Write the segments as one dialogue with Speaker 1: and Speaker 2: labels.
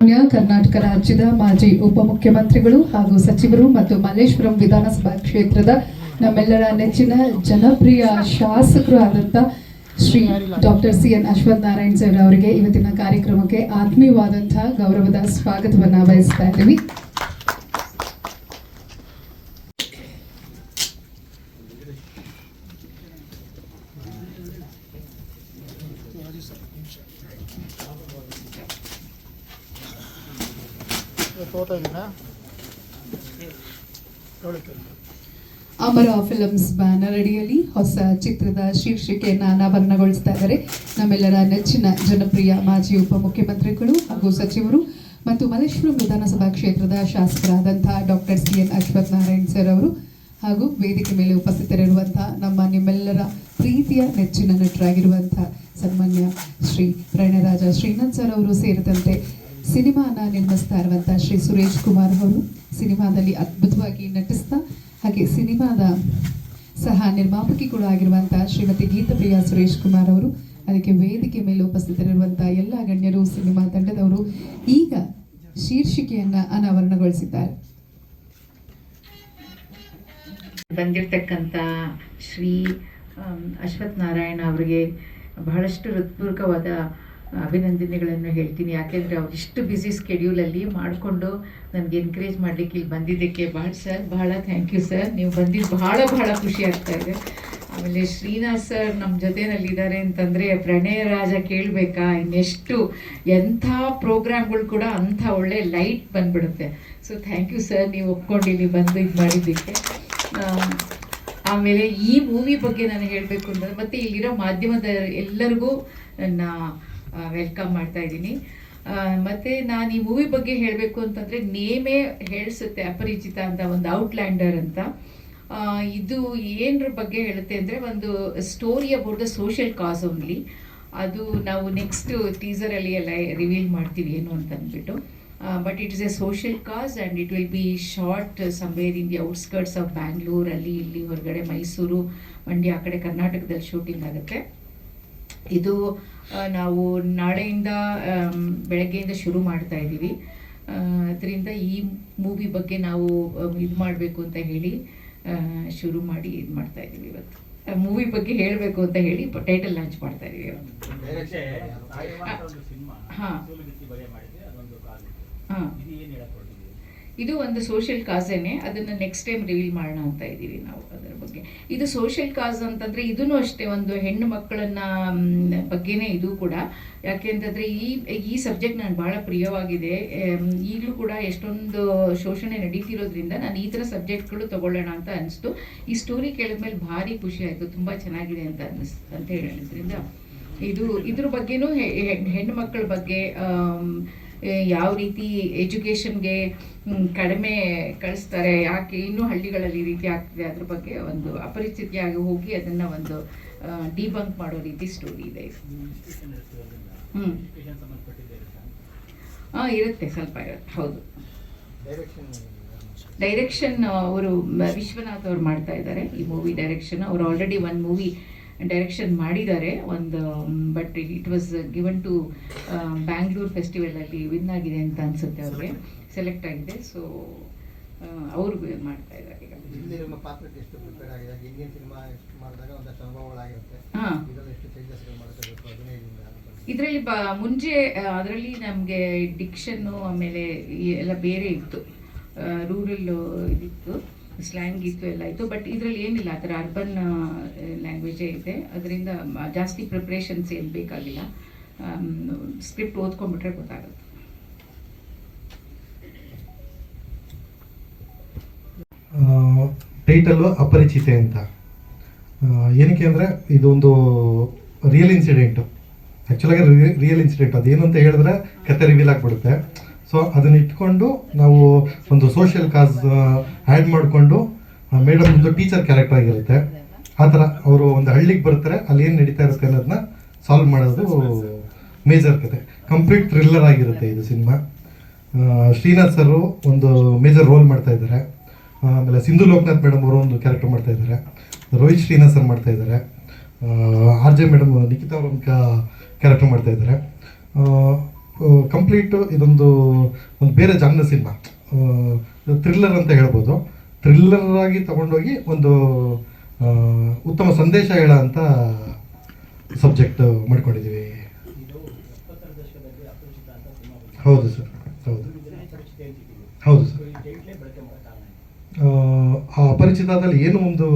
Speaker 1: ಕರ್ನಾಟಕ ರಾಜ್ಯದ ಮಾಜಿ ಉಪಮುಖ್ಯಮಂತ್ರಿಗಳು ಹಾಗೂ ಸಚಿವರು ಮತ್ತು ಮಲ್ಲೇಶ್ವರಂ ವಿಧಾನಸಭಾ ಕ್ಷೇತ್ರದ ನಮ್ಮೆಲ್ಲರ ನೆಚ್ಚಿನ ಜನಪ್ರಿಯ ಶಾಸಕರು ಆದಂತ Shri doctor C N Ashwath Narayan sir ಅವರಿಗೆ ಇವತ್ತಿನ ಕಾರ್ಯಕ್ರಮಕ್ಕೆ ಆತ್ಮೀಯವಾದಂತಹ ಗೌರವದ ಸ್ವಾಗತವನ್ನ ಬಯಸ್ತಾ ಇದ್ದೀವಿ. ಅಮರ ಫಿಲಮ್ಸ್ ಬ್ಯಾನರ್ ಅಡಿಯಲ್ಲಿ ಹೊಸ ಚಿತ್ರದ ಶೀರ್ಷಿಕೆಯನ್ನು ಅನಾವರಣಗೊಳಿಸ್ತಾ ಇದ್ದಾರೆ. ನಮ್ಮೆಲ್ಲರ ನೆಚ್ಚಿನ ಜನಪ್ರಿಯ ಮಾಜಿ ಉಪಮುಖ್ಯಮಂತ್ರಿಗಳು ಹಾಗೂ ಸಚಿವರು ಮತ್ತು ಮಲ್ಲೇಶ್ವರಂ ವಿಧಾನಸಭಾ ಕ್ಷೇತ್ರದ ಶಾಸಕರಾದಂತಹ doctor C N Ashwath Narayan sir ಅವರು ಹಾಗೂ ವೇದಿಕೆ ಮೇಲೆ ಉಪಸ್ಥಿತರಿರುವಂತಹ ನಮ್ಮ ನಿಮ್ಮೆಲ್ಲರ ಪ್ರೀತಿಯ ನೆಚ್ಚಿನ ನಟರಾಗಿರುವಂತಹ ಸನ್ಮಾನ್ಯ ಶ್ರೀ ಪ್ರಣಯರಾಜ ಶ್ರೀನಾಥ್ ಸರ್ ಅವರು ಸೇರಿದಂತೆ ಸಿನಿಮಾನ ನಿರ್ಮಿಸ್ತಾ ಇರುವಂತಹ ಶ್ರೀ ಸುರೇಶ್ ಕುಮಾರ್ ಅವರು ಸಿನಿಮಾದಲ್ಲಿ ಅದ್ಭುತವಾಗಿ ನಟಿಸ್ತಾ, ಹಾಗೆ ಸಿನಿಮಾದ ಸಹ ನಿರ್ಮಾಪಕಿ ಕೂಡ ಆಗಿರುವಂತಹ ಶ್ರೀಮತಿ ಗೀತಪ್ರಿಯ ಸುರೇಶ್ ಕುಮಾರ್ ಅವರು, ಅದಕ್ಕೆ ವೇದಿಕೆ ಮೇಲೆ ಉಪಸ್ಥಿತರಿರುವಂತಹ ಎಲ್ಲ ಗಣ್ಯರು, ಸಿನಿಮಾ ತಂಡದವರು ಈಗ ಶೀರ್ಷಿಕೆಯನ್ನ ಅನಾವರಣಗೊಳಿಸಿದ್ದಾರೆ.
Speaker 2: ಬಂದಿರತಕ್ಕಂಥ ಶ್ರೀ ಅಶ್ವಥ್ ನಾರಾಯಣ ಅವರಿಗೆ ಬಹಳಷ್ಟು ಹೃತ್ಪೂರ್ವಕವಾದ ಅಭಿನಂದನೆಗಳನ್ನು ಹೇಳ್ತೀನಿ. ಯಾಕೆಂದರೆ ಅವ್ರು ಇಷ್ಟು ಬ್ಯುಸಿ ಸ್ಕೆಡ್ಯೂಲಲ್ಲಿ ಮಾಡಿಕೊಂಡು ನನಗೆ ಎನ್ಕರೇಜ್ ಮಾಡಲಿಕ್ಕೆ ಇಲ್ಲಿ ಬಂದಿದ್ದಕ್ಕೆ ಬಹಳ ಸರ್ ಬಹಳ ಥ್ಯಾಂಕ್ ಯು ಸರ್ ನೀವು ಬಂದಿದ್ದು ಬಹಳ ಬಹಳ ಖುಷಿ ಆಗ್ತಾ ಇದೆ. ಆಮೇಲೆ ಶ್ರೀನಾಥ್ ಸರ್ ನಮ್ಮ ಜೊತೆನಲ್ಲಿದ್ದಾರೆ ಅಂತಂದರೆ ಪ್ರಣಯ ರಾಜ ಕೇಳಬೇಕಾ? ಇನ್ನೆಷ್ಟು? ಎಂಥ ಪ್ರೋಗ್ರಾಮ್ಗಳು ಕೂಡ ಅಂಥ ಒಳ್ಳೆ ಲೈಟ್ ಬಂದ್ಬಿಡುತ್ತೆ. ಸೊ ಥ್ಯಾಂಕ್ ಯು ಸರ್ ನೀವು ಒಪ್ಕೊಂಡು ಇಲ್ಲಿ ಬಂದು ಇದು ಮಾಡಿದ್ದಕ್ಕೆ. ಆಮ್, ಆಮೇಲೆ ಈ ಮೂವಿ ಬಗ್ಗೆ ನಾನು ಹೇಳಬೇಕು ಅಂದರೆ ಮತ್ತೆ ಇಲ್ಲಿರೋ ಮಾಧ್ಯಮದ ಎಲ್ಲರಿಗೂ ನನ್ನ ವೆಲ್ಕಮ್ ಮಾಡ್ತಾ ಇದ್ದೀನಿ. ಮತ್ತೆ ನಾನು ಈ ಮೂವಿ ಬಗ್ಗೆ ಹೇಳಬೇಕು ಅಂತಂದರೆ ನೇಮೇ ಹೇಳಿಸುತ್ತೆ ಅಪರಿಚಿತ ಅಂತ ಒಂದು ಔಟ್ಲ್ಯಾಂಡರ್ ಅಂತ. ಇದು ಏನರ ಬಗ್ಗೆ ಹೇಳುತ್ತೆ ಅಂದರೆ ಒಂದು story about the social cause only ಅದು ನಾವು ನೆಕ್ಸ್ಟ್ ಟೀಸರಲ್ಲಿ ಎಲ್ಲ ರಿವೀಲ್ ಮಾಡ್ತೀವಿ ಏನು ಅಂತ ಅಂದ್ಬಿಟ್ಟು. But it is a social cause and it will be short somewhere in the outskirts of Bangalore ಅಲ್ಲಿ, ಇಲ್ಲಿ, ಹೊರಗಡೆ ಮೈಸೂರು, ಮಂಡ್ಯ, ಆ ಕಡೆ ಕರ್ನಾಟಕದಲ್ಲಿ ಶೂಟಿಂಗ್ ಆಗುತ್ತೆ. ಇದು ನಾವು ನಾಳೆಯಿಂದ ಬೆಳಗ್ಗೆಯಿಂದ ಶುರು ಮಾಡ್ತಾ ಇದ್ದೀವಿ. ಅದರಿಂದ ಈ ಮೂವಿ ಬಗ್ಗೆ ನಾವು ಇದು ಮಾಡಬೇಕು ಅಂತ ಹೇಳಿ ಶುರು ಮಾಡಿ ಇದು ಮಾಡ್ತಾ ಇದ್ದೀವಿ ಇವತ್ತು. ಮೂವಿ ಬಗ್ಗೆ ಹೇಳಬೇಕು ಅಂತ ಹೇಳಿ ಟೈಟಲ್ ಲಾಂಚ್ ಮಾಡ್ತಾ ಇದ್ದೀವಿ ಇವತ್ತು. ಹಾಂ. ಹಾ. ಇದು ಒಂದು ಸೋಷಿಯಲ್ ಕಾಸೇನೆ ಅದನ್ನು ನೆಕ್ಸ್ಟ್ ಟೈಮ್ ರಿವೀಲ್ ಮಾಡೋಣ ಅಂತ ಇದ್ದೀವಿ ನಾವು ಅದರ ಬಗ್ಗೆ. ಇದು ಸೋಷಿಯಲ್ ಕಾಸ್ ಅಂತಂದರೆ ಇದೂ ಅಷ್ಟೇ, ಒಂದು ಹೆಣ್ಣು ಮಕ್ಕಳನ್ನ ಬಗ್ಗೆನೇ ಇದು ಕೂಡ. ಯಾಕೆ ಅಂತಂದ್ರೆ ಈ ಈ ಸಬ್ಜೆಕ್ಟ್ ನನಗೆ ಭಾಳ ಪ್ರಿಯವಾಗಿದೆ. ಈಗಲೂ ಕೂಡ ಎಷ್ಟೊಂದು ಶೋಷಣೆ ನಡೀತಿರೋದ್ರಿಂದ ನಾನು ಈ ಥರ ಸಬ್ಜೆಕ್ಟ್ಗಳು ತಗೊಳ್ಳೋಣ ಅಂತ ಅನಿಸ್ತು. ಈ ಸ್ಟೋರಿ ಕೇಳಿದ್ಮೇಲೆ ಭಾರಿ ಖುಷಿ ಆಯಿತು, ತುಂಬ ಚೆನ್ನಾಗಿದೆ ಅಂತ ಅನ್ನಿಸ್ ಅಂತ ಹೇಳಿದ್ರಿಂದ. ಇದು, ಇದ್ರ ಬಗ್ಗೆನೂ ಹೆಣ್ಣು ಮಕ್ಕಳ ಬಗ್ಗೆ ಯಾವ ರೀತಿ ಎಜುಕೇಷನ್ಗೆ ಕಡಿಮೆ ಕಳಿಸ್ತಾರೆ, ಯಾಕೆ ಇನ್ನೂ ಹಳ್ಳಿಗಳಲ್ಲಿ ಈ ರೀತಿ ಆಗ್ತಿದೆ ಅದ್ರ ಬಗ್ಗೆ ಒಂದು ಅಪರಿಚಿತಿಯಾಗಿ ಹೋಗಿ ಅದನ್ನ ಒಂದು ಡಿಬಂಕ್ ಮಾಡೋ ರೀತಿ ಸ್ಟೋರಿ ಇದೆ ಹ್ಞೂ ಹಾಂ ಇರುತ್ತೆ ಸ್ವಲ್ಪ ಇರುತ್ತೆ, ಹೌದು. ಡೈರೆಕ್ಷನ್ ಅವರು, ವಿಶ್ವನಾಥ್ ಅವ್ರು ಮಾಡ್ತಾ ಇದ್ದಾರೆ ಈ ಮೂವಿ ಡೈರೆಕ್ಷನ್ ಅವರು ಆಲ್ರೆಡಿ ಒಂದು ಮೂವಿ ಡೈರೆಕ್ಷನ್ ಮಾಡಿದ್ದಾರೆ. ಒಂದು but it was given to Bangalore ಫೆಸ್ಟಿವಲಲ್ಲಿ win ಆಗಿದೆ ಅಂತ ಅನ್ಸುತ್ತೆ ಅವ್ರಿಗೆ. ಸೆಲೆಕ್ಟ್ ಆಗಿದೆ. ಸೊ ಅವರು ಮಾಡ್ತಾ ಇದ್ದಾರೆ ಈಗ.
Speaker 3: ಇದರಲ್ಲಿ
Speaker 2: ಬ ಮುಂಚೆ ಅದರಲ್ಲಿ ನಮಗೆ ಡಿಕ್ಷನ್ನು ಆಮೇಲೆ ಎಲ್ಲ ಬೇರೆ ಇತ್ತು. ರೂರಲ್ ಇದಿತ್ತು. ಸ್ಲ್ಯಾಂಗ್ ಇತ್ತು ಎಲ್ಲ ಇತ್ತು. ಬಟ್ ಇದರಲ್ಲಿ ಏನಿಲ್ಲ, ಆ ಥರ ಅರ್ಬನ್ ಲ್ಯಾಂಗ್ವೇಜೇ ಇದೆ. ಅದರಿಂದ ಜಾಸ್ತಿ ಪ್ರಿಪ್ರೇಷನ್ಸ್ ಏನು ಬೇಕಾಗಿಲ್ಲ. ಸ್ಕ್ರಿಪ್ಟ್ ಓದ್ಕೊಂಡ್ಬಿಟ್ರೆ ಗೊತ್ತಾಗುತ್ತೆ.
Speaker 4: ಟೈಟಲ್ಲು ಅಪರಿಚಿತೆ ಅಂತ. ಏನಕ್ಕೆ ಅಂದರೆ ಇದೊಂದು ರಿಯಲ್ ಇನ್ಸಿಡೆಂಟು ಆ್ಯಕ್ಚುಲಾಗಿ ರಿಯಲ್ ಇನ್ಸಿಡೆಂಟ್ ಅದೇನು ಅಂತ ಹೇಳಿದ್ರೆ ಕತೆ ರಿವೀಲ್ ಆಗಿಬಿಡುತ್ತೆ. ಸೊ ಅದನ್ನ ಇಟ್ಕೊಂಡು ನಾವು ಒಂದು ಸೋಷಿಯಲ್ ಕಾಸ್ ಆ್ಯಡ್ ಮಾಡಿಕೊಂಡು ಮೇಡಮ್ ಒಂದು ಟೀಚರ್ ಕ್ಯಾರೆಕ್ಟರ್ ಆಗಿರುತ್ತೆ. ಆ ಥರ ಅವರು ಒಂದು ಹಳ್ಳಿಗೆ ಬರ್ತಾರೆ, ಅಲ್ಲಿ ಏನು ನಡೀತಾ ಇರುತ್ತೆ ಅನ್ನೋದನ್ನ ಸಾಲ್ವ್ ಮಾಡೋದು ಮೇಜರ್ ಕತೆ. ಕಂಪ್ಲೀಟ್ ಥ್ರಿಲ್ಲರ್ ಆಗಿರುತ್ತೆ ಇದು ಸಿನಿಮಾ ಶ್ರೀನಾಥ್ ಸರು ಒಂದು ಮೇಜರ್ ರೋಲ್ ಮಾಡ್ತಾ ಇದ್ದಾರೆ. ಆಮೇಲೆ ಸಿಂಧು ಲೋಕನಾಥ್ ಮೇಡಮ್ ಅವರು ಒಂದು ಕ್ಯಾರೆಕ್ಟರ್ ಮಾಡ್ತಾ ಇದ್ದಾರೆ. ರೋಹಿತ್ ಶ್ರೀನಾಥ್ ಸರ್ ಮಾಡ್ತಾ ಇದ್ದಾರೆ. ಆರ್ ಜೆ ಮೇಡಮ್ ನಿಖಿತಾ ಅವರು ಕ್ಯಾರೆಕ್ಟರ್ ಮಾಡ್ತಾ ಇದ್ದಾರೆ. ಕಂಪ್ಲೀಟ್ ಇದೊಂದು ಒಂದು ಬೇರೆ ಜಾನ್ನ ಸಿನಿಮಾ. ಥ್ರಿಲ್ಲರ್ ಅಂತ ಹೇಳ್ಬೋದು. ಥ್ರಿಲ್ಲರ್ ಆಗಿ ತಗೊಂಡೋಗಿ ಒಂದು ಉತ್ತಮ ಸಂದೇಶ ಹೇಳ ಅಂತ ಸಬ್ಜೆಕ್ಟ್ ಮಾಡ್ಕೊಂಡಿದ್ದೀವಿ ಹೌದು ಸರ್ ಹೌದು. ಹೌದು ಸರ್ ಆ ಅಪರಿಚಿತದಲ್ಲಿ ಏನು ಒಂದು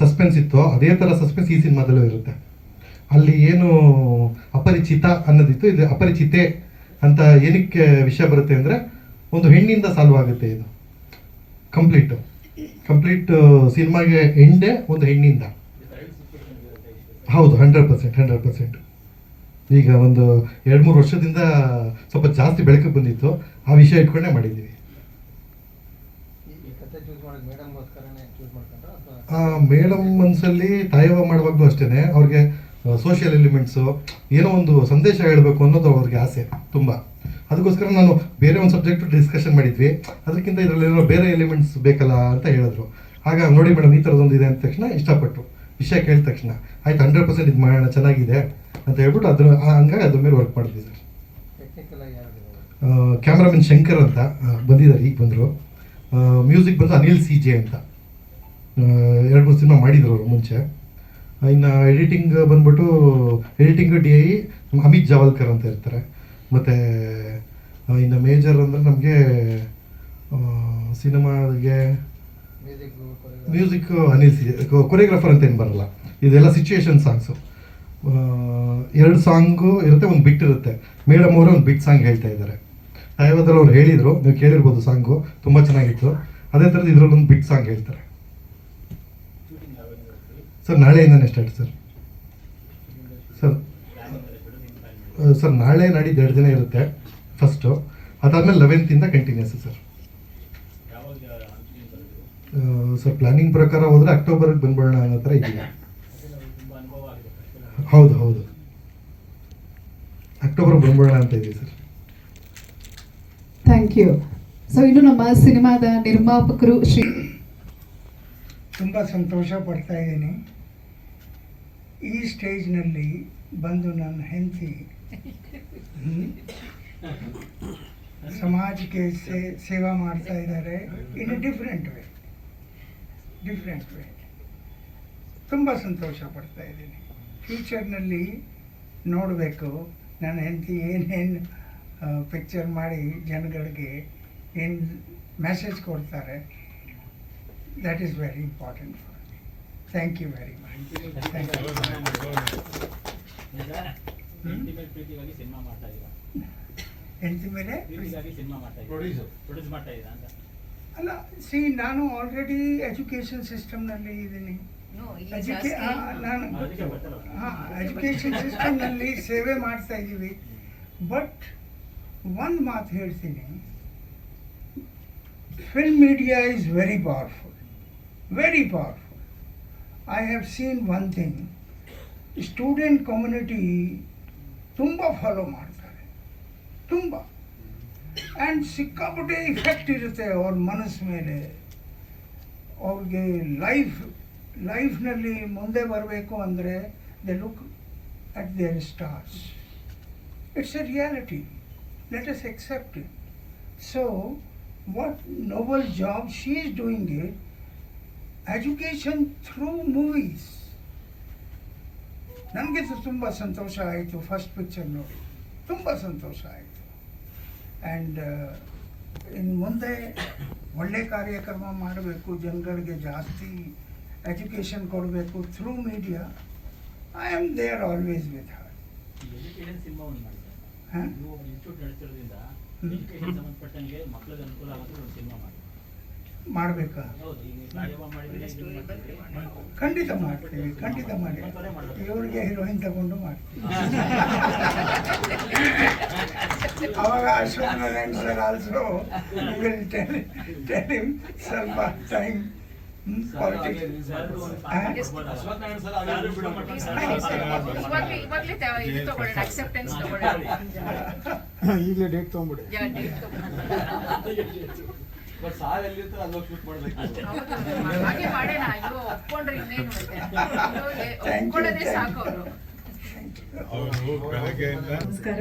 Speaker 4: ಸಸ್ಪೆನ್ಸ್ ಇತ್ತೋ ಅದೇ ಥರ ಸಸ್ಪೆನ್ಸ್ ಈ ಸಿನಿಮಾದಲ್ಲೂ ಇರುತ್ತೆ. ಅಲ್ಲಿ ಏನು ಅಪರಿಚಿತ ಅನ್ನೋದಿತ್ತು, ಇದು ಅಪರಿಚಿತೆ ಅಂತ ಏನಕ್ಕೆ ವಿಷಯ ಬರುತ್ತೆ ಅಂದರೆ ಒಂದು ಹೆಣ್ಣಿಂದ ಸಾಲ್ವ್ ಆಗುತ್ತೆ ಇದು. ಕಂಪ್ಲೀಟ್ ಕಂಪ್ಲೀಟ್ ಸಿನಿಮಾಗೆ ಎಂಡೇ ಒಂದು ಹೆಣ್ಣಿಂದ. ಹೌದು ಹಂಡ್ರೆಡ್ ಪರ್ಸೆಂಟ್ ಹಂಡ್ರೆಡ್ ಪರ್ಸೆಂಟ್ ಈಗ ಒಂದು ಎರಡು ಮೂರು ವರ್ಷದಿಂದ ಸ್ವಲ್ಪ ಜಾಸ್ತಿ ಬೆಳಕಿಗೆ ಬಂದಿತ್ತು. ಆ ವಿಷಯ ಇಟ್ಕೊಂಡೇ ಮಾಡಿದ್ದೀವಿ. ಮೇಡಮ್ ಮನಸ್ಸಲ್ಲಿ ತಾಯವ ಮಾಡುವಾಗಲೂ ಅಷ್ಟೇ ಅವ್ರಿಗೆ ಸೋಷಿಯಲ್ ಎಲಿಮೆಂಟ್ಸು ಏನೋ ಒಂದು ಸಂದೇಶ ಹೇಳಬೇಕು ಅನ್ನೋದು ಅವ್ರಿಗೆ ಆಸೆ ತುಂಬ. ಅದಕ್ಕೋಸ್ಕರ ನಾನು ಬೇರೆ ಒಂದು ಸಬ್ಜೆಕ್ಟ್ ಡಿಸ್ಕಷನ್ ಮಾಡಿದ್ವಿ. ಅದಕ್ಕಿಂತ ಇದರಲ್ಲಿರೋ ಬೇರೆ ಎಲಿಮೆಂಟ್ಸ್ ಬೇಕಲ್ಲ ಅಂತ ಹೇಳಿದ್ರು. ಆಗ ನೋಡಿ ಮೇಡಮ್ ಈ ಥರದೊಂದು ಇದೆ ಅಂದ ತಕ್ಷಣ ಇಷ್ಟಪಟ್ಟು. ವಿಷಯ ಕೇಳಿದ ತಕ್ಷಣ. ಆಯ್ತು ಹಂಡ್ರೆಡ್ ಪರ್ಸೆಂಟ್ ಇದು ಮಾಡೋಣ ಚೆನ್ನಾಗಿದೆ ಅಂತ ಹೇಳ್ಬಿಟ್ಟು ಅದ್ರ ಆ- ಹಂಗಾಗಿ ಅದ್ರ ಮೇಲೆ ವರ್ಕ್ ಮಾಡಿದ್ವಿ ಸರ್ ಕ್ಯಾಮ್ರಾಮನ್ ಶಂಕರ್ ಅಂತ ಬಂದಿದ್ದಾರೆ ಈಗ ಬಂದರು. ಮ್ಯೂಸಿಕ್ ಬಂದು ಅನಿಲ್ ಸಿ ಜೆ ಅಂತ. ಎರಡು ಮೂರು ಸಿನಿಮಾ ಮಾಡಿದ್ರು ಅವರು ಮುಂಚೆ. ಇನ್ನು ಎಡಿಟಿಂಗ್ ಬಂದ್ಬಿಟ್ಟು editing D I Amit Javalkar ಅಂತ ಇರ್ತಾರೆ. ಮತ್ತು ಇನ್ನು ಮೇಜರ್ ಅಂದರೆ ನಮಗೆ ಸಿನಿಮಾಗೆ
Speaker 5: ಮ್ಯೂಸಿಕ್
Speaker 4: ಅನಿಲ್ ಕೊರಿಯೋಗ್ರಾಫರ್ ಅಂತ ಏನು ಬರಲ್ಲ. ಇದೆಲ್ಲ ಸಿಚುಯೇಷನ್ ಸಾಂಗ್ಸು ಎರಡು ಸಾಂಗು ಇರುತ್ತೆ, ಒಂದು ಬಿಟ್ ಇರುತ್ತೆ. ಮೇಡಮ್ ಅವರು ಒಂದು ಬಿಟ್ ಸಾಂಗ್ ಹೇಳ್ತಾ ಇದ್ದಾರೆ. ಯಾವ್ದಾದ್ರು ಅವ್ರು ಹೇಳಿದರು, ನೀವು ಕೇಳಿರ್ಬೋದು ಸಾಂಗು ತುಂಬ ಚೆನ್ನಾಗಿತ್ತು. ಅದೇ ಥರದ್ದು ಇದರಲ್ಲಿ ಒಂದು ಬಿಟ್ ಸಾಂಗ್ ಹೇಳ್ತಾರೆ. ಸರ್ ನಾಳೆಯಿಂದನೇ ಸ್ಟಾರ್ಟ್ ಸರ್. ಸರ್ ಸರ್ ನಾಳೆ ನಾಡಿದ್ದು ಎರಡು ದಿನ ಇರುತ್ತೆ ಫಸ್ಟು ಅದಾದಮೇಲೆ ಲೆವೆಂತಿಂದ ಕಂಟಿನ್ಯೂಸ್ ಸರ್. ಸರ್ ಪ್ಲಾನಿಂಗ್ ಪ್ರಕಾರ ಹೋದರೆ ಅಕ್ಟೋಬರ್ಗೆ ಬಂದ್ಬಿಡೋಣ ಅನ್ನೋ ಥರ ಇದೆಯಾ ಹೌದು ಹೌದು. ಅಕ್ಟೋಬರ್ ಬಂದ್ಬಿಡೋಣ ಅಂತ ಇದೆ ಸರ್.
Speaker 6: ಥ್ಯಾಂಕ್ ಯು ಸೊ ಇನ್ನು ನಮ್ಮ ಸಿನಿಮಾದ ನಿರ್ಮಾಪಕರು ಶ್ರೀ
Speaker 7: ತುಂಬ ಸಂತೋಷ ಪಡ್ತಾ ಇದ್ದೀನಿ. ಈ ಸ್ಟೇಜ್ನಲ್ಲಿ ಬಂದು ನನ್ನ ಹೆಂಡತಿ ಸಮಾಜಕ್ಕೆ ಸೇ, ಸೇವಾ ಮಾಡ್ತಾ ಇದ್ದಾರೆ in different way different way. ತುಂಬ ಸಂತೋಷ ಪಡ್ತಾ ಇದ್ದೀನಿ. ಫ್ಯೂಚರ್ನಲ್ಲಿ ನೋಡಬೇಕು ನನ್ನ ಹೆಂಡತಿ ಏನೇನು ಪಿಕ್ಚರ್ ಮಾಡಿ ಜನಗಳಿಗೆ ಏನು ಮೆಸೇಜ್ ಕೊಡ್ತಾರೆ that is very important. For you very much
Speaker 8: thank you. Cinema ಮಾಡ್ತಾ ಇದ್ದೀರಾ
Speaker 7: ಹೆಂಡತಿ ಮೇಲೆ?
Speaker 8: ಪ್ರೀತಿಗಾಗಿ ಸಿನಿಮಾ ಮಾಡ್ತಾ. ಪ್ರೊಡ್ಯೂಸ್ ಮಾಡ್ತಾ ಇದ್ದೀರಾ ಅಂತ.
Speaker 7: ಅಲ್ಲ ಸಿ ನಾನು ಆಲ್ರೆಡಿ ಎಜುಕೇಷನ್ ಸಿಸ್ಟಮ್ನಲ್ಲಿ ಇದ್ದೀನಿ. ನಾನು. ಹಾಂ ಎಜುಕೇಷನ್ ಸಿಸ್ಟಮ್ನಲ್ಲಿ ಸೇವೆ ಮಾಡ್ತಾ ಇದ್ದೀವಿ. ಬಟ್ ಒಂದು ಮಾತು ಹೇಳ್ತೀನಿ. Film media is very powerful very powerful I have seen one thing student community ತುಂಬ ಫಾಲೋ ಮಾಡ್ತಾರೆ ತುಂಬ ಆ್ಯಂಡ್ ಸಿಕ್ಕಾಪಟ್ಟೆ ಇಫೆಕ್ಟ್ ಇರುತ್ತೆ ಅವ್ರ ಮನಸ್ಸು ಮೇಲೆ ಅವ್ರಿಗೆ ಲೈಫ್ ಲೈಫ್ನಲ್ಲಿ ಮುಂದೆ ಬರಬೇಕು ಅಂದರೆ they look at their stars it's a reality let us accept it so what noble job she is doing it education through movies ನನಗೆ ತುಂಬ ಸಂತೋಷ ಆಯಿತು ಫಸ್ಟ್ ಪಿಕ್ಚರ್ ನೋಡಿ. ತುಂಬ ಸಂತೋಷ ಆಯಿತು. ಆ್ಯಂಡ್ ಇನ್ನು ಮುಂದೆ ಒಳ್ಳೆ ಕಾರ್ಯಕ್ರಮ ಮಾಡಬೇಕು ಜನಗಳಿಗೆ ಜಾಸ್ತಿ ಎಜುಕೇಷನ್ ಕೊಡಬೇಕು through media I am there always with her
Speaker 8: ಈ ಎಜುಕೇಶನ್ ಸಿನಿಮಾ ಒಂದು ಮಾಡಿದ್ದಾರೆ
Speaker 7: ಹಾಂ?
Speaker 8: ನೀವು ಒಬ್ಬ ಇನ್ಸ್ಟಿಟ್ಯೂಟ್ ನಡೆಸಿರೋದ್ರಿಂದ
Speaker 7: ಹ್ಮ್.
Speaker 8: ಎಜುಕೇಶನ್ ಸಂಬಂಧಪಟ್ಟಂಗೆ ಮಕ್ಕಳಿಗೆ ಅನುಕೂಲ ಆಗುತ್ತೆ ಒಂದು ಸಿನಿಮಾ ಮಾಡಿ
Speaker 7: ಮಾಡಬೇಕಾ?
Speaker 8: ಹೌದು ಈಗ ಕಾರ್ಯವ ಮಾಡಿದ್ರೆ ಇದನ್ನ ಮಾಡ್ತೀರಿ.
Speaker 7: ಖಂಡಿತ ಮಾಡ್ತೀವಿ ಖಂಡಿತ ಮಾಡಿ. ಇವರಿಗೆ ಹೀರೋಯಿನ್ ತಗೊಂಡು ಮಾಡ್ತೀವಿ. ಅವಾಗ Ashwath Narayan sir also will tell tell him ಸ್ವಲ್ಪ ಟೈಮ್ ಪಾಲಿಟಿಕ್ಸ್
Speaker 9: ಇವಾಗ್ಲೇ ಇವಾಗ್ಲೇ ಹಾಗೆ ಮಾಡೋಣ. ಅಯ್ಯೋ ಒಪ್ಕೊಂಡ್ರೆ ಇನ್ನೇನು ಮತ್ತೆ. ಒಪ್ಕೊಳ್ಳೋದೇ ಸಾಕು ಅವರು.
Speaker 6: ನಮಸ್ಕಾರ.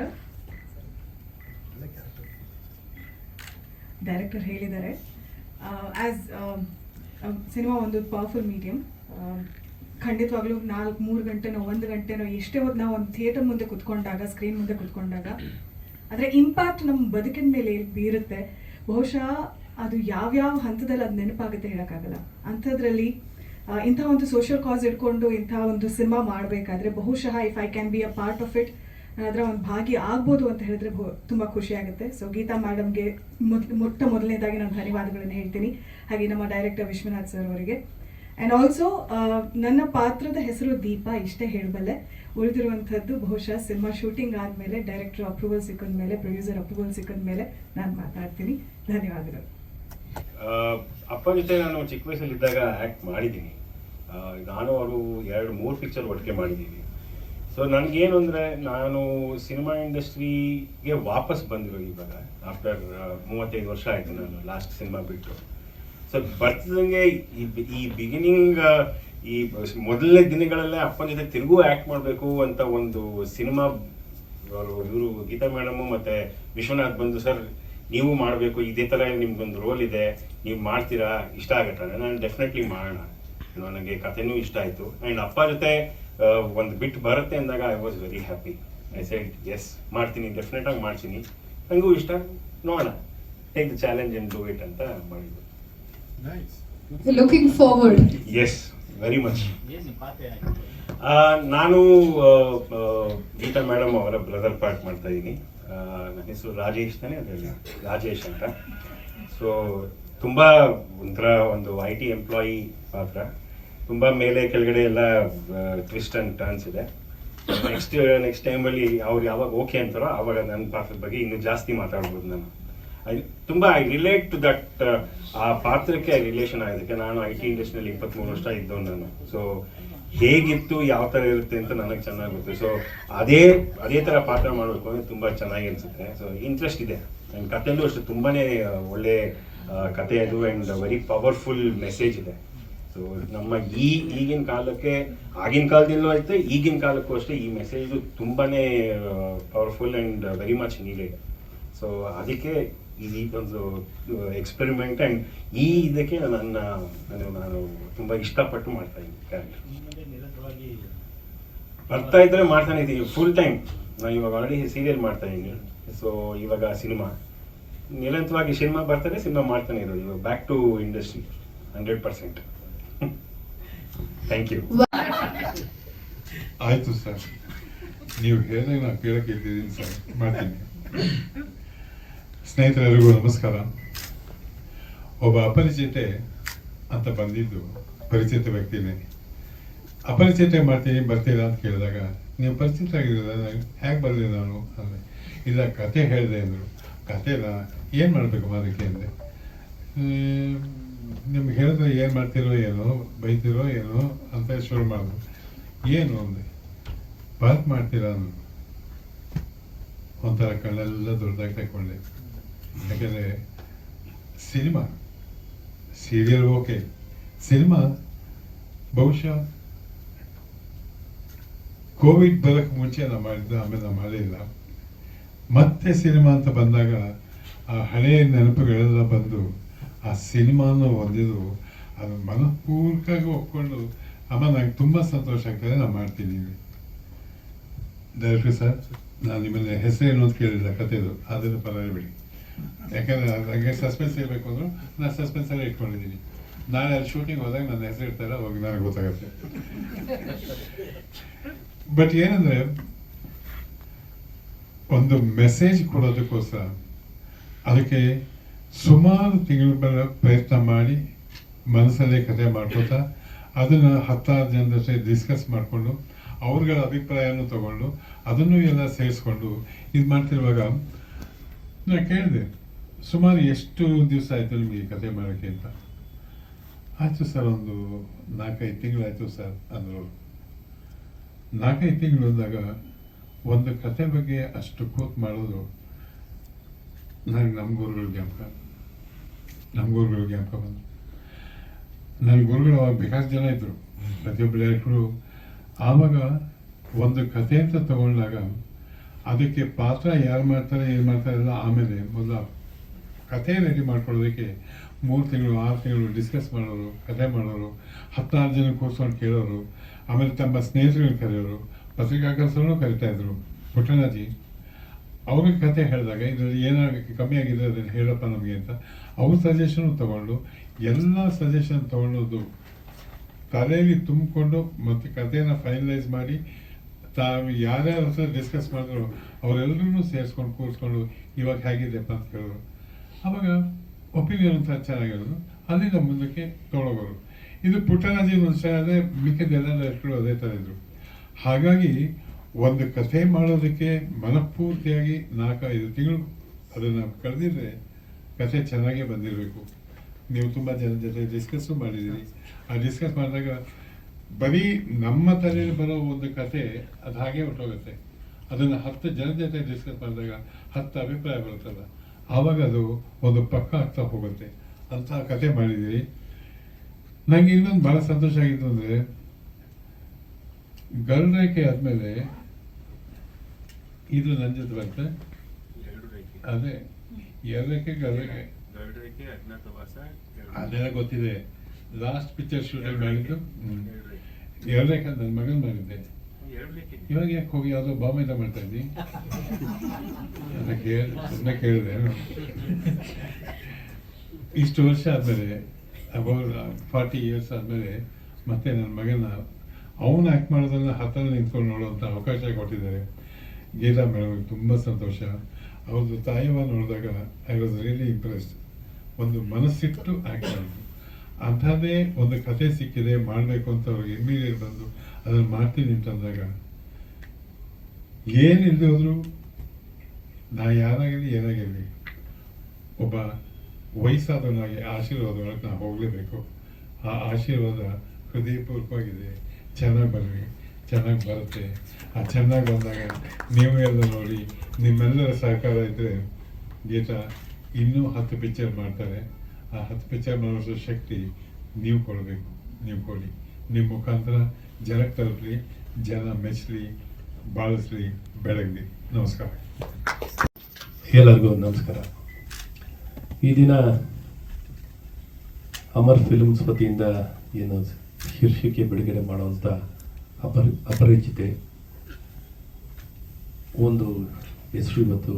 Speaker 10: ಡೈರೆಕ್ಟರ್ ಹೇಳಿದ್ದಾರೆ. ಆಸ್ ಸಿನಿಮಾ ಒಂದು ಪವರ್ಫುಲ್ ಮೀಡಿಯಂ ಖಂಡಿತವಾಗ್ಲೂ ನಾಲ್ಕು ಮೂರು ಗಂಟೆನೋ ಒಂದು ಗಂಟೆನೋ ಎಷ್ಟೇ ಹೊತ್ತು ನಾವು ಒಂದು ಥಿಯೇಟರ್ ಮುಂದೆ ಕುತ್ಕೊಂಡಾಗ ಸ್ಕ್ರೀನ್ ಮುಂದೆ ಕುತ್ಕೊಂಡಾಗ ಅದರ ಇಂಪ್ಯಾಕ್ಟ್ ನಮ್ಮ ಬದುಕಿನ ಮೇಲೆ ಬೀರುತ್ತೆ. ಬಹುಶಃ ಅದು ಯಾವ್ಯಾವ ಹಂತದಲ್ಲಿ ಅದು ನೆನಪಾಗುತ್ತೆ ಹೇಳೋಕ್ಕಾಗಲ್ಲ. ಅಂಥದ್ರಲ್ಲಿ ಇಂಥ ಒಂದು ಸೋಷಿಯಲ್ ಕಾಸ್ ಇಟ್ಕೊಂಡು ಇಂಥ ಒಂದು ಸಿನಿಮಾ ಮಾಡಬೇಕಾದ್ರೆ ಬಹುಶಃ if I can be a part of it ಅದರ ಒಂದು ಭಾಗಿ ಆಗ್ಬೋದು ಅಂತ ಹೇಳಿದ್ರೆ ತುಂಬ ಖುಷಿ ಆಗುತ್ತೆ. ಸೊ ಗೀತಾ ಮೇಡಮ್ಗೆ ಮೊಟ್ಟ ಮೊದಲನೇದಾಗಿ ನಾನು ಧನ್ಯವಾದಗಳನ್ನು ಹೇಳ್ತೀನಿ. ಹಾಗೆ ನಮ್ಮ ಡೈರೆಕ್ಟರ್ ವಿಶ್ವನಾಥ್ ಸರ್ ಅವರಿಗೆ. ಆ್ಯಂಡ್ ಆಲ್ಸೋ ನನ್ನ ಪಾತ್ರದ ಹೆಸರು ದೀಪ, ಇಷ್ಟೇ ಹೇಳಬಲ್ಲೆ. ಉಳಿದಿರುವಂಥದ್ದು ಬಹುಶಃ ಸಿನಿಮಾ ಶೂಟಿಂಗ್ ಆದಮೇಲೆ ಡೈರೆಕ್ಟರ್ ಅಪ್ರೂವಲ್ ಸಿಕ್ಕಿದ ಮೇಲೆ ಪ್ರೊಡ್ಯೂಸರ್ ಅಪ್ರೂವಲ್ ಸಿಕ್ಕಿದ ಮೇಲೆ ನಾನು ಮಾತಾಡ್ತೀನಿ. ಧನ್ಯವಾದಗಳು.
Speaker 11: ಅಪ್ಪ ಜೊತೆ ನಾನು ಚಿಕ್ಕ ವಯಸ್ಸಲ್ಲಿದ್ದಾಗ ಆ್ಯಕ್ಟ್ ಮಾಡಿದ್ದೀನಿ. ನಾನು ಅವರು ಎರಡು, ಮೂರು ಪಿಕ್ಚರ್ ಒಟ್ಟಿಗೆ ಮಾಡಿದ್ದೀನಿ. ಸೊ ನನಗೇನು ಅಂದರೆ ನಾನು ಸಿನಿಮಾ ಇಂಡಸ್ಟ್ರಿಗೆ ವಾಪಸ್ ಬಂದಿರೋ ಇವಾಗ, ಆಫ್ಟರ್ ಮೂವತ್ತೈದು ವರ್ಷ ಆಯಿತು ನಾನು ಲಾಸ್ಟ್ ಸಿನಿಮಾ ಬಿಟ್ಟು. ಸೊ ಬರ್ತಿದಂಗೆ ಈ ಈ ಬಿಗಿನಿಂಗ್ ಈ ಮೊದಲನೇ ದಿನಗಳಲ್ಲೇ ಅಪ್ಪನ ಜೊತೆ ತಿರುಗೂ ಆ್ಯಕ್ಟ್ ಮಾಡಬೇಕು ಅಂತ ಒಂದು ಸಿನಿಮಾ ಅವರು ಇವರು ಗೀತಾ ಮೇಡಮು ಮತ್ತು ವಿಶ್ವನಾಥ್ ಬಂದು ಸರ್ ನೀವು ಮಾಡಬೇಕು ಇದೇ ಥರ ನಿಮ್ಗೊಂದು ರೋಲ್ ಇದೆ ನೀವು ಮಾಡ್ತೀರಾ ಇಷ್ಟ ಆಗತ್ತೆ. ನಾನು ಡೆಫಿನೆಟ್ಲಿ ಮಾಡೋಣ. ನನಗೆ ಕಥೆನೂ ಇಷ್ಟ ಆಯಿತು. ಆ್ಯಂಡ್ ಅಪ್ಪ ಜೊತೆ ಒಂದು ಬಿಟ್ಟು ಬರುತ್ತೆ ಅಂದಾಗ I was very happy I said yes ಮಾಡ್ತೀನಿ ಡೆಫಿನೆಟಾಗಿ ಮಾಡ್ತೀನಿ. ನನಗೂ ಇಷ್ಟ. ನೋಡೋಣ. Take the challenge and do it ಅಂತ ಮಾಡಿದ್ದು.
Speaker 6: Looking forward
Speaker 11: yes very much ನಾನು ಗೀತಾ ಮೇಡಮ್ ಅವರ ಬ್ರದರ್ ಪಾರ್ಟ್ ಮಾಡ್ತಾ ಇದ್ದೀನಿ. ನನ್ನ ಹೆಸರು ರಾಜೇಶ್ ತಾನೇ ಅದರಲ್ಲಿ ರಾಜೇಶ್ ಅಂತ. ಸೊ ತುಂಬ ಒಂಥರ ಒಂದು ಐ ಟಿ ಎಂಪ್ಲಾಯಿ ಪಾತ್ರ ತುಂಬ ಮೇಲೆ ಕೆಳಗಡೆ ಎಲ್ಲ ಟ್ವಿಸ್ಟ್ ಅಂಡ್ ಟರ್ನ್ಸ್ ಇದೆ. ನೆಕ್ಸ್ಟ್ ನೆಕ್ಸ್ಟ್ ಟೈಮಲ್ಲಿ ಅವ್ರು ಯಾವಾಗ ಓಕೆ ಅಂತಾರೋ ಆವಾಗ ನನ್ನ ಪಾತ್ರದ ಬಗ್ಗೆ ಇನ್ನೂ ಜಾಸ್ತಿ ಮಾತಾಡ್ಬೋದು ನಾನು. ಐ ತುಂಬ ಐ ರಿಲೇಟ್ ಟು ದಟ್ ಆ, ಪಾತ್ರಕ್ಕೆ ರಿಲೇಷನ್ ಆಗಿದ್ದಕ್ಕೆ ನಾನು ಐ ಟಿ ಇಂಡಸ್ಟ್ರಿಯಲ್ಲಿ ಇಪ್ಪತ್ತ್ಮೂರು ವರ್ಷ ಇದ್ದವನು ನಾನು. ಸೊ ಹೇಗಿತ್ತು, ಯಾವ ಥರ ಇರುತ್ತೆ ಅಂತ ನನಗೆ ಚೆನ್ನಾಗಿ ಗೊತ್ತು. ಸೊ ಅದೇ ಅದೇ ಥರ ಪಾತ್ರ ಮಾಡಬೇಕು ಅಂದರೆ ತುಂಬ ಚೆನ್ನಾಗಿ ಅನಿಸುತ್ತೆ. ಸೊ ಇಂಟ್ರೆಸ್ಟ್ ಇದೆ. ನನ್ನ ಕಥೆಯಲ್ಲೂ ಅಷ್ಟು ತುಂಬಾ ಒಳ್ಳೆ ಕತೆ ಅದು ಆ್ಯಂಡ್ ವೆರಿ ಪವರ್ಫುಲ್ ಮೆಸೇಜ್ ಇದೆ. ಸೊ ನಮ್ಮ ಈ ಈಗಿನ ಕಾಲಕ್ಕೆ, ಆಗಿನ ಕಾಲದಲ್ಲೂ ಐತೆ ಈಗಿನ ಕಾಲಕ್ಕೂ ಅಷ್ಟೇ ಈ ಮೆಸೇಜು ತುಂಬಾ powerful and very much needed so ಅದಕ್ಕೆ ಒಂದು ಎಕ್ಸ್ಪೆರಿಮೆಂಟ್ ಆ್ಯಂಡ್ ಈ ಇದಕ್ಕೆ ನನ್ನ ನಾನು ನಾನು ತುಂಬ ಇಷ್ಟಪಟ್ಟು ಮಾಡ್ತಾ ಇದ್ದೀನಿ. ಕ್ಯಾರೆಕ್ಟರ್ ಬರ್ತಾ ಇದ್ರೆ ಮಾಡ್ತಾನೆ ಇದ್ದೀವಿ ಫುಲ್ ಟೈಮ್ ನಾನು ಇವಾಗ ಆಲ್ರೆಡಿ ಸೀರಿಯಲ್ ಮಾಡ್ತಾ ಇದ್ದೀನಿ ಸೊ ಇವಾಗ ಸಿನಿಮಾ ನಿರಂತರವಾಗಿ ಸಿನಿಮಾ ಬರ್ತಾನೆ ಸಿನಿಮಾ ಮಾಡ್ತಾನೆ ಇರೋದು. ಇವಾಗ back to industry hundred percent thank you
Speaker 12: ಆಯಿತು ಸರ್. ನೀವು ಹೇಳಿದಾಗ ನಾನು ಕೇಳಕ್ಕೆ ಇದ್ದೀನಿ ಸರ್. ಮಾಡ್ತೀನಿ. ಸ್ನೇಹಿತರೆಲ್ಲರಿಗೂ ನಮಸ್ಕಾರ. ಒಬ್ಬ ಅಪರಿಚಿತೆ ಅಂತ ಬಂದಿದ್ದು ಪರಿಚಿತ ವ್ಯಕ್ತಿನೇ. ಅಪರಿಚಿತ ಮಾಡ್ತೀನಿ ಬರ್ತೀರಾ ಅಂತ ಕೇಳಿದಾಗ, ನೀವು ಪರಿಚಿತ ಆಗಿರೋದ ಹೇಗೆ ಬರಲಿ ನಾನು? ಅಂದರೆ ಇಲ್ಲ, ಕತೆ ಹೇಳಿದೆ, ಅಂದರು. ಕತೆನ ಏನು ಮಾಡಬೇಕು ಅದಕ್ಕೆ ಅಂದರೆ ನಿಮ್ಗೆ ಹೇಳಿದ್ರೆ ಏನು ಮಾಡ್ತಿರೋ ಏನೋ, ಬೈತಿರೋ ಏನೋ ಅಂತ ಶುರು ಮಾಡಿದ್ರು. ಏನು? ಅಂದೆ. ಪಾರ್ಕ್ ಮಾಡ್ತೀರಾ? ಅಂದರು. ಒಂಥರ ಕಣ್ಣೆಲ್ಲ ದೊಡ್ಡದಾಗಿ ತಗೊಂಡೆ ಯಾಕೆಂದರೆ, ಸಿನಿಮಾ, ಸೀರಿಯಲ್ ಓಕೆ. ಸಿನಿಮಾ, ಬಹುಶಃ ಕೋವಿಡ್ ಬರೋಕ್ಕೆ ಮುಂಚೆ ನಾವು ಮಾಡಿದ್ದು ಆಮೇಲೆ ಮಾಡಲಿಲ್ಲ ಮತ್ತೆ ಸಿನಿಮಾ ಅಂತ ಬಂದಾಗ ಆ ಹಳೆಯ ನೆನಪುಗಳೆಲ್ಲ ಬಂದು ಆ ಸಿನಿಮಾನ ಹೊಂದಿದ್ದು ಅದು ಮನಪೂರ್ವಕವಾಗಿ ಒಪ್ಕೊಂಡು, ಅಮ್ಮ ನನಗೆ ತುಂಬ ಸಂತೋಷ ಆಗ್ತದೆ, ನಾನು ಮಾಡ್ತೀನಿ. ಡೈರೆಕ್ಟರ್ ಸರ್, ನಾನು ನಿಮ್ಮಲ್ಲಿ ಹೆಸರೇನು ಅಂತ ಕೇಳಿಲ್ಲ ಕಥೆದು ಅದನ್ನು ಪರವಾಗಿ ಬಿಡಿ. ಯಾಕಂದ್ರೆ ನನಗೆ ಸಸ್ಪೆನ್ಸ್ ಇರಬೇಕು ಅಂದರು ನಾನು ಸಸ್ಪೆನ್ಸಲ್ಲೇ ಇಟ್ಕೊಂಡಿದ್ದೀನಿ. ನಾಳೆ ಅಲ್ಲಿ ಶೂಟಿಂಗ್ ಹೋದಾಗ ನನ್ನ ಹೆಸರು ಇರ್ತಾರೆ ಅವಾಗ ನನಗೆ ಗೊತ್ತಾಗುತ್ತೆ. ಬಟ್ ಏನಂದ್ರೆ, ಒಂದು ಮೆಸೇಜ್ ಕೊಡೋದಕ್ಕೋಸ್ಕರ ಅದಕ್ಕೆ ಸುಮಾರು ತಿಂಗಳ ಪ್ರಯತ್ನ ಮಾಡಿ ಮನಸ್ಸಲ್ಲೇ ಕತೆ ಮಾಡ್ಕೋತಾ ಅದನ್ನು ಹತ್ತಾರು ಜನ ಜೊತೆ ಡಿಸ್ಕಸ್ ಮಾಡಿಕೊಂಡು, ಅವ್ರಗಳ ಅಭಿಪ್ರಾಯನೂ ತಗೊಂಡು, ಅದನ್ನು ಎಲ್ಲ ಸೇರಿಸ್ಕೊಂಡು ಇದು ಮಾಡ್ತಿರುವಾಗ ನಾನು ಕೇಳಿದೆ, ಸುಮಾರು ಎಷ್ಟು ದಿವಸ ಆಯಿತು ನಿಮಗೆ ಕತೆ ಮಾಡೋಕ್ಕೆ ಅಂತ? ಆಯಿತು ಸರ್, ಒಂದು ನಾಲ್ಕೈದು ತಿಂಗಳಾಯಿತು ಸರ್, ಅಂದರು. ನಾಲ್ಕೈದು ತಿಂಗಳು ಅಂದಾಗ ಒಂದು ಕತೆ ಬಗ್ಗೆ ಅಷ್ಟು ಕೂತ್ ಮಾಡೋದು ನನಗೆ ನಮ್ಮ ಗುರುಗಳ ಜ್ಞಾಪಕ. ನಮ್ಮ ಗುರುಗಳ ಜ್ಞಾಪಕ ಬಂದು ನನ್ನ ಗುರುಗಳು ಅವಾಗ ಬೇಕಾದ ಜನ ಇದ್ದರು ಪ್ರತಿಯೊಬ್ಬ ಡೈರೆಕ್ಟ್ರು ಆವಾಗ ಒಂದು ಕತೆ ಅಂತ ತಗೊಂಡಾಗ ಅದಕ್ಕೆ ಪಾತ್ರ ಯಾರು ಮಾಡ್ತಾರೆ, ಏನು ಮಾಡ್ತಾರೆ ಎಲ್ಲ ಆಮೇಲೆ ಮೊದಲ ಕತೆ ರೆಡಿ ಮಾಡ್ಕೊಳ್ಳೋದಕ್ಕೆ ಮೂರು ತಿಂಗಳು, ಆರು ತಿಂಗಳು ಡಿಸ್ಕಸ್ ಮಾಡೋರು ಕಥೆ ಮಾಡೋರು, ಹತ್ತಾರು ಜನ ಕೂರ್ಸ್ಕೊಂಡು ಕೇಳೋರು ಆಮೇಲೆ ತಮ್ಮ ಸ್ನೇಹಿತರಿಗೆ ಕರೆಯೋರು ಕರಿತಾ ಇದ್ರು. ಪುಟ್ಟನಾಜಿ ಅವ್ರಿಗೆ ಕತೆ ಹೇಳಿದಾಗ ಇದರಲ್ಲಿ ಏನಾಗ, ಕಮ್ಮಿ ಆಗಿದೆ ಅದನ್ನು ಹೇಳಪ್ಪ ನಮಗೆ ಅಂತ, ಅವ್ರ ಸಜೆಷನ್ ತಗೊಂಡು, ಎಲ್ಲ ಸಜೆಷನ್ ತಗೊಳ್ಳೋದು ತಲೆಯಲ್ಲಿ ತುಂಬಿಕೊಂಡು ಮತ್ತು ಕಥೆಯನ್ನು ಫೈನಲೈಸ್ ಮಾಡಿ, ತಾವು ಯಾರ್ಯಾರ ಹತ್ರ ಡಿಸ್ಕಸ್ ಮಾಡಿದ್ರು ಅವರೆಲ್ಲರೂ ಸೇರಿಸ್ಕೊಂಡು, ಕೂರಿಸ್ಕೊಂಡು ಇವಾಗ ಹೇಗಿದೆಪ್ಪ ಅಂತ ಕೇಳೋರು ಅವಾಗ ಒಪಿನಿಯನ್ ಅಂತ ಚೆನ್ನಾಗಿರೋದು. ಅಲ್ಲಿಂದ ಮುಂದಕ್ಕೆ ತೊಗೊಳೋರು ಇದು ಪುಟ್ಟರಾಜಿ ಒಂದು ಅದೇ ಮಿಕ್ಕದೆಲ್ಲ ಡೈರೆಕ್ಟ್ರು ಅದೇ ಥರ ಇದ್ರು. ಹಾಗಾಗಿ ಒಂದು ಕಥೆ ಮಾಡೋದಕ್ಕೆ ಮನಪೂರ್ತಿಯಾಗಿ ನಾಲ್ಕೈದು ತಿಂಗಳು ಅದನ್ನು ಕಳೆದಿದ್ರೆ ಕಥೆ ಚೆನ್ನಾಗೇ ಬಂದಿರಬೇಕು. ನೀವು ತುಂಬ ಜನ ಜೊತೆ ಡಿಸ್ಕಸ್ಸು ಮಾಡಿದ್ದೀರಿ ಆ ಡಿಸ್ಕಸ್ ಮಾಡಿದಾಗ ಬರೀ ನಮ್ಮ ತಲೆಯಲ್ಲಿ ಬರೋ ಒಂದು ಕತೆ ಅದು ಹಾಗೆ ಹೊರಟೋಗುತ್ತೆ ಅದನ್ನು ಹತ್ತು ಜನ ಜೊತೆ ಡಿಸ್ಕಸ್ ಮಾಡಿದಾಗ ಹತ್ತು ಅಭಿಪ್ರಾಯ ಬರುತ್ತಲ್ಲ. ಆವಾಗ ಅದು ಒಂದು ಪಕ್ಕ ಆಗ್ತಾ ಹೋಗುತ್ತೆ. ಅಂತ ಕತೆ ಮಾಡಿದ್ದೀರಿ ನನಗೆ ಇನ್ನೊಂದು ಭಾಳ ಸಂತೋಷ ಆಗಿತ್ತು ಅಂದರೆ ಗರುಡರೇಖೆ ಆದಮೇಲೆ ಇದು ನನ್ನ ಜೊತೆ ಬರುತ್ತೆ
Speaker 11: ರೇಖೆ.
Speaker 12: ಅದೇ ಎರಡಕ್ಕೆ ರೇಖೆ
Speaker 11: ಗರುಡ ರೇಖೆ.
Speaker 12: ಅದೆಲ್ಲ ಗೊತ್ತಿದೆ. ಲಾಸ್ಟ್ ಪಿಕ್ಚರ್ ಶೂಟಿಂಗ್ ಮಾಡಿದ್ದು?
Speaker 11: ರೇಖೆ. ಎರಡು ರೇಖೆ.
Speaker 12: ನನ್ನ ಮಗನ್ ಮಾಡಿದ್ದೆ
Speaker 11: ರೇಖೆ.
Speaker 12: ಇವಾಗ ಯಾಕೆ ಹೋಗಿ ಯಾವುದೋ ಬಾಂಬೆದ ಮಾಡ್ತಾ ಇದ್ದಿ? ಕೇಳಿ ಸುಮ್ಮನೆ ಕೇಳಿದೆ. ಇಷ್ಟು ವರ್ಷ ಆದಮೇಲೆ ಅಬೌಟ್ ಫಾರ್ಟಿ ಇಯರ್ಸ್ ಆದಮೇಲೆ ಮತ್ತೆ ನನ್ನ ಮಗನ ಅವನು ಆ್ಯಕ್ಟ್ ಮಾಡೋದನ್ನು ಹತ್ತಿರ ನಿಂತ್ಕೊಂಡು ನೋಡುವಂಥ ಅವಕಾಶ ಕೊಟ್ಟಿದ್ದಾರೆ. ಗೀತಾ ಮೇಡಮ್ ತುಂಬ ಸಂತೋಷ. ಅವ್ರದ್ದು ತಾಯಿವ ನೋಡಿದಾಗ ಐ ವಾಸ್ ರಿಯಲಿ ಇಂಪ್ರೆಸ್ಡ್ ಒಂದು ಮನಸ್ಸಿಟ್ಟು ಆ್ಯಕ್ಟ್ ಮಾಡಿದ್ರು ಅಂಥದ್ದೇ ಒಂದು ಕತೆ ಸಿಕ್ಕಿದೆ, ಮಾಡಬೇಕು ಅಂತ ಅವ್ರಿಗೆ ಇಮ್ಮಿಡಿಯೇಟ್ ಬಂದು ಅದನ್ನು ಮಾಡ್ತೀನಿ ಅಂತಂದಾಗ ಏನಿಲ್ಲದೆ ಹೋದರೂ ನಾ ಯಾರಾಗಲಿ ಏನಾಗಿರಲಿ, ಒಬ್ಬ ವಯಸ್ಸಾದವನಾಗಿ ಆಶೀರ್ವಾದ ಒಳಗೆ ನಾವು ಹೋಗಲೇಬೇಕು ಆ ಆಶೀರ್ವಾದ ಹೃದಯಪೂರ್ವಕವಾಗಿದೆ. ಚೆನ್ನಾಗಿ ಬರ್ರಿ ಚೆನ್ನಾಗಿ ಬರುತ್ತೆ. ಆ ಚೆನ್ನಾಗಿ ಬಂದಾಗ ನೀವು ಎಲ್ಲ ನೋಡಿ, ನಿಮ್ಮೆಲ್ಲರ ಸಹಕಾರ ಇದ್ದರೆ ಗೀತಾ ಇನ್ನೂ ಹತ್ತು ಪಿಕ್ಚರ್ ಮಾಡ್ತಾರೆ. ಆ ಹತ್ತು ಪಿಕ್ಚರ್ ಮಾಡೋಷ್ಟು ಶಕ್ತಿ ನೀವು ಕೊಡಬೇಕು. ನೀವು ಕೊಡಿ. ನಿಮ್ಮ ಮುಖಾಂತರ ಜನಕ್ಕೆ ತಲುಪಲಿ, ಜನ ಮೆಚ್ಚಲಿ ಬಾಳಿಸ್ಲಿ, ಬೆಳಗಲಿ. ನಮಸ್ಕಾರ.
Speaker 1: ಎಲ್ಲರಿಗೂ ನಮಸ್ಕಾರ. ಈ ದಿನ ಅಮರ್ ಫಿಲ್ಮ್ಸ್ ವತಿಯಿಂದ ಏನು ಶೀರ್ಷಿಕೆ ಬಿಡುಗಡೆ ಮಾಡುವಂಥ ಅಪರಿ, ಅಪರಿಚಿತೆ ಒಂದು ಹೆಸರು ಇವತ್ತು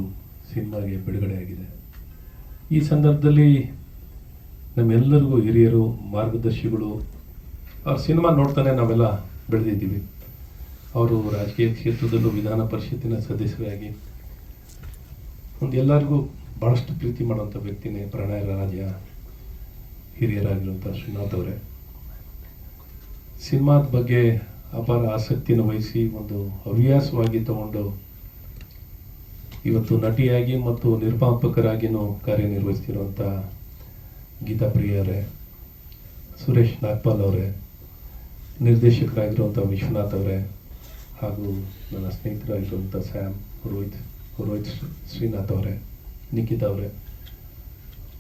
Speaker 1: ಸಿನಿಮಾಗೆ ಬಿಡುಗಡೆ ಆಗಿದೆ. ಈ ಸಂದರ್ಭದಲ್ಲಿ ನಮ್ಮೆಲ್ಲರಿಗೂ ಹಿರಿಯರು, ಮಾರ್ಗದರ್ಶಿಗಳು, ಅವ್ರ ಸಿನಿಮಾ ನೋಡ್ತಾನೆ ನಾವೆಲ್ಲ ಬೆಳೆದಿದ್ದೀವಿ. ಅವರು ರಾಜಕೀಯ ಕ್ಷೇತ್ರದಲ್ಲೂ ವಿಧಾನ ಪರಿಷತ್ತಿನ ಸದಸ್ಯರಾಗಿ, ಒಂದು ಎಲ್ಲರಿಗೂ ಭಾಳಷ್ಟು ಪ್ರೀತಿ ಮಾಡುವಂಥ ವ್ಯಕ್ತಿನೇ ಪ್ರಣಯ ರಾಜ ಹಿರಿಯರಾಗಿರುವಂಥ ಶ್ರೀನಾಥ್ ಅವರೇ. ಸಿನಿಮಾದ ಬಗ್ಗೆ ಅಪಾರ ಆಸಕ್ತಿಯನ್ನು ವಹಿಸಿ, ಒಂದು ಹವ್ಯಾಸವಾಗಿ ತಗೊಂಡು ಇವತ್ತು ನಟಿಯಾಗಿ ಮತ್ತು ನಿರ್ಮಾಪಕರಾಗಿಯೂ ಕಾರ್ಯನಿರ್ವಹಿಸ್ತಿರುವಂಥ ಗೀತಾ ಪ್ರಿಯರೇ ಸುರೇಶ್ ನಾಗ್ಪಾಲ್ ಅವರೇ ನಿರ್ದೇಶಕರಾಗಿರುವಂಥ ವಿಶ್ವನಾಥ್ ಅವರೇ, ಹಾಗೂ ನನ್ನ ಸ್ನೇಹಿತರಾಗಿರುವಂಥ ಸ್ಯಾಮ್ ರೋಹಿತ್ ರೋಹಿತ್ ಶ್ರೀ- ಶ್ರೀನಾಥ್ ಅವರೇ. ನಿಖಿತ್ ಅವರೇ,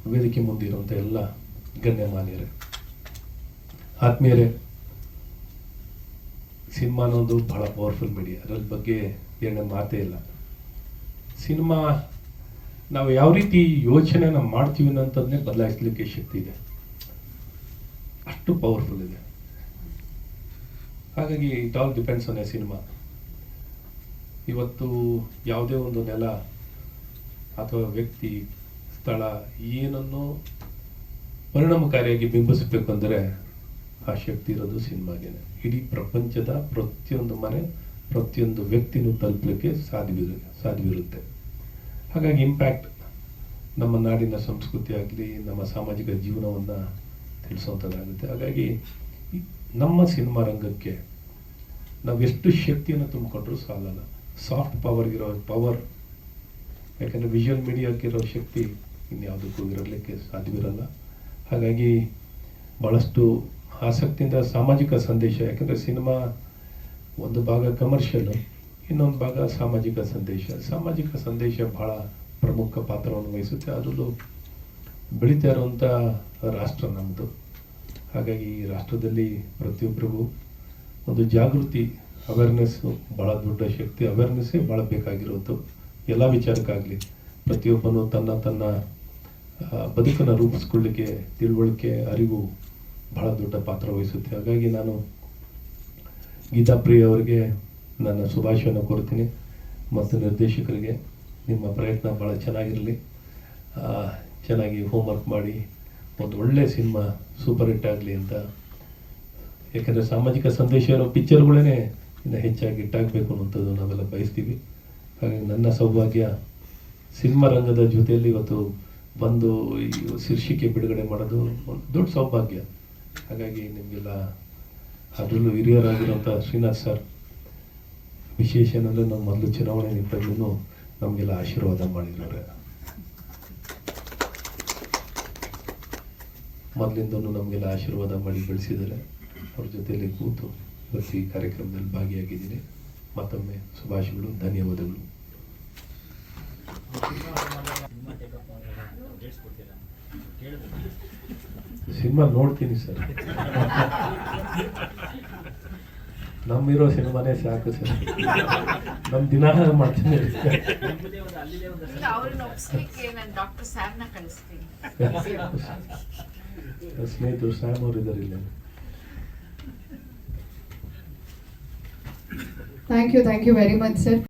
Speaker 1: ವೇದಿಕೆ ಮುಂದಿರುವಂಥ ಎಲ್ಲ ಗಣ್ಯಮಾನ್ಯರೇ, ಆತ್ಮೀಯರೇ, ಸಿನಿಮಾ ಅನ್ನೋದು ಬಹಳ ಪವರ್ಫುಲ್ ಮೀಡಿಯಾ ಅದ್ರ ಬಗ್ಗೆ ಎರಡನೇ ಮಾತೇ ಇಲ್ಲ. ಸಿನಿಮಾ, ನಾವು ಯಾವ ರೀತಿ ಯೋಚನೆನ ಮಾಡ್ತೀವಿ ಅನ್ನೋಂಥದ್ದನ್ನೇ ಬದಲಾಯಿಸಲಿಕ್ಕೆ ಶಕ್ತಿ ಇದೆ. ಅಷ್ಟು ಪವರ್ಫುಲ್ ಇದೆ. ಹಾಗಾಗಿ it all depends on a cinema ಇವತ್ತು ಯಾವುದೇ ಒಂದು ನೆಲ ಅಥವಾ ವ್ಯಕ್ತಿ, ಸ್ಥಳ ಏನನ್ನು ಪರಿಣಾಮಕಾರಿಯಾಗಿ ಬಿಂಬಿಸಬೇಕು ಅಂದರೆ ಆ ಶಕ್ತಿ ಇರೋದು ಸಿನಿಮಾಗೇನೆ ಇಡೀ ಪ್ರಪಂಚದ ಪ್ರತಿಯೊಂದು ಮನೆ, ಪ್ರತಿಯೊಂದು ವ್ಯಕ್ತಿನೂ ತಲುಪಲಿಕ್ಕೆ ಸಾಧ್ಯವಿರು ಸಾಧ್ಯವಿರುತ್ತೆ. ಹಾಗಾಗಿ ಇಂಪ್ಯಾಕ್ಟ್ ನಮ್ಮ ನಾಡಿನ ಸಂಸ್ಕೃತಿ ಆಗಲಿ, ನಮ್ಮ ಸಾಮಾಜಿಕ ಜೀವನವನ್ನು ತಿಳಿಸುವಂಥದ್ದಾಗುತ್ತೆ ಹಾಗಾಗಿ ನಮ್ಮ ಸಿನಿಮಾ ರಂಗಕ್ಕೆ ನಾವು ಎಷ್ಟು ಶಕ್ತಿಯನ್ನು ತುಂಬಿಕೊಂಡ್ರೂ ಸಾಲಲ್ಲ. ಸಾಫ್ಟ್ ಪವರ್ಗಿರೋ ಪವರ್ ಯಾಕಂದರೆ ವಿಜುವಲ್ ಮೀಡಿಯಾಕ್ಕಿರೋ ಶಕ್ತಿ ಇನ್ಯಾವುದಕ್ಕೂ ಇರಲಿಕ್ಕೆ ಸಾಧ್ಯವಿರಲ್ಲ. ಹಾಗಾಗಿ ಭಾಳಷ್ಟು ಆಸಕ್ತಿಯಿಂದ ಸಾಮಾಜಿಕ ಸಂದೇಶ, ಯಾಕಂದರೆ ಸಿನಿಮಾ ಒಂದು ಭಾಗ ಕಮರ್ಷಿಯಲ್ ಇನ್ನೊಂದು ಭಾಗ ಸಾಮಾಜಿಕ ಸಂದೇಶ. ಸಾಮಾಜಿಕ ಸಂದೇಶ ಬಹಳ ಪ್ರಮುಖ ಪಾತ್ರವನ್ನು ವಹಿಸುತ್ತೆ. ಅದರಲ್ಲೂ ಬೆಳೀತಾ ಇರುವಂಥ ರಾಷ್ಟ್ರ ನಮ್ಮದು ಹಾಗಾಗಿ ಈ ರಾಷ್ಟ್ರದಲ್ಲಿ ಪ್ರತಿಯೊಬ್ಬರಿಗೂ ಒಂದು ಜಾಗೃತಿ ಅವೇರ್ನೆಸ್ಸು ಭಾಳ ದೊಡ್ಡ ಶಕ್ತಿ ಅವೇರ್ನೆಸ್ಸೇ ಭಾಳ ಬೇಕಾಗಿರೋದು ಎಲ್ಲ ವಿಚಾರಕ್ಕಾಗಲಿ ಪ್ರತಿಯೊಬ್ಬನು ತನ್ನ ತನ್ನ ಬದುಕನ್ನು ರೂಪಿಸ್ಕೊಳ್ಳಿಕ್ಕೆ, ತಿಳುವಳಿಕೆ, ಅರಿವು ಬಹಳ ದೊಡ್ಡ ಪಾತ್ರ ವಹಿಸುತ್ತೆ. ಹಾಗಾಗಿ ನಾನು ಗೀತಾ ಪ್ರಿಯ ಅವರಿಗೆ ನನ್ನ ಶುಭಾಶಯವನ್ನು ಕೋರ್ತೀನಿ ಮತ್ತು ನಿರ್ದೇಶಕರಿಗೆ ನಿಮ್ಮ ಪ್ರಯತ್ನ ಭಾಳ ಚೆನ್ನಾಗಿರಲಿ. ಚೆನ್ನಾಗಿ ಹೋಮ್ವರ್ಕ್ ಮಾಡಿ, ಒಂದು ಒಳ್ಳೆ ಸಿನಿಮಾ ಸೂಪರ್ ಹಿಟ್ ಆಗಲಿ ಅಂತ. ಏಕೆಂದರೆ ಸಾಮಾಜಿಕ ಸಂದೇಶ ಇರೋ ಪಿಕ್ಚರ್ಗಳೇ ಇನ್ನು ಹೆಚ್ಚಾಗಿ ಹಿಟ್ಟಾಗಬೇಕು ಅನ್ನೋಂಥದ್ದು ನಾವೆಲ್ಲ ಬಯಸ್ತೀವಿ. ಹಾಗಾಗಿ ನನ್ನ ಸೌಭಾಗ್ಯ ಸಿನಿಮಾ ರಂಗದ ಜೊತೆಯಲ್ಲಿ ಇವತ್ತು ಬಂದು ಈ ಶೀರ್ಷಿಕೆ ಬಿಡುಗಡೆ ಮಾಡೋದು ಒಂದು ದೊಡ್ಡ ಸೌಭಾಗ್ಯ. ಹಾಗಾಗಿ ನಿಮಗೆಲ್ಲ ಅದರಲ್ಲೂ ಹಿರಿಯರಾಗಿರುವಂಥ ಶ್ರೀನಾಥ್ ಸರ್, ವಿಶೇಷ ಏನಂದರೆ ನಾವು ಮೊದಲು ಚುನಾವಣೆ ನಿಂತಾಗ್ಲೂ ನಮಗೆಲ್ಲ ಆಶೀರ್ವಾದ ಮಾಡಿದ್ದಾರೆ. ಮೊದಲಿಂದನೂ ನಮಗೆಲ್ಲ ಆಶೀರ್ವಾದ ಮಾಡಿ ಬೆಳೆಸಿದ್ದಾರೆ. ಅವ್ರ ಜೊತೆಯಲ್ಲಿ ಕೂತು ಇವತ್ತು ಈ ಕಾರ್ಯಕ್ರಮದಲ್ಲಿ ಭಾಗಿಯಾಗಿದ್ದೀನಿ. ಮತ್ತೊಮ್ಮೆ ಶುಭಾಶಯಗಳು ಧನ್ಯವಾದಗಳು.
Speaker 8: ಸಿನಿಮಾ
Speaker 1: ನೋಡ್ತೀನಿ ಸರ್. ನಮ್ಮಿರೋ ಸಿನಿಮಾನೇ ಸಾಕು ಸರ್. ನಮ್ಮ ದಿನ ಮಾಡ್ತೀನಿ. ಸ್ನೇಹಿತರು ಸ್ಯಾಮ್ ಅವರು ಇದ್ದಾರೆ ಇಲ್ಲ.
Speaker 6: Thank you thank you very much sir